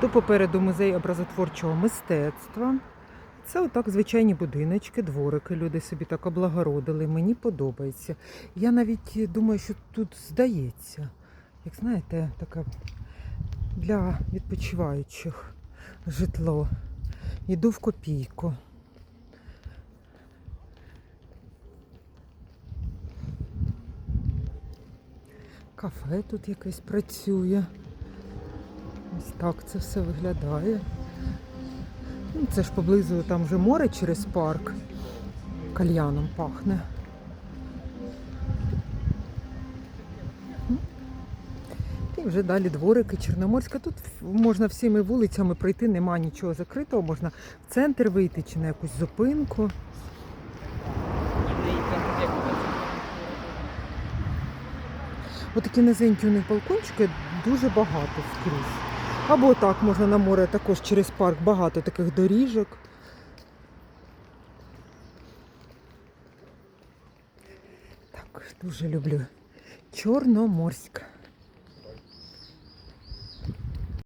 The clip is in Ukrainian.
То попереду музей образотворчого мистецтва. Це отак звичайні будиночки, дворики. Люди собі так облагородили. Мені подобається. Я навіть думаю, що тут здається, як знаєте, таке для відпочиваючих житло. Йду в копійку. Кафе тут якесь працює. Ось так це все виглядає. Ну, Це ж поблизу там вже море через парк. Кальяном пахне. І вже далі дворики Чорноморська. Тут можна всіми вулицями пройти, нема нічого закритого, можна в центр вийти чи на якусь зупинку. Отакі низенькі у них балкончики дуже багато скрізь. Або так можна на море також через парк багато таких доріжок. Так, дуже люблю Чорноморськ.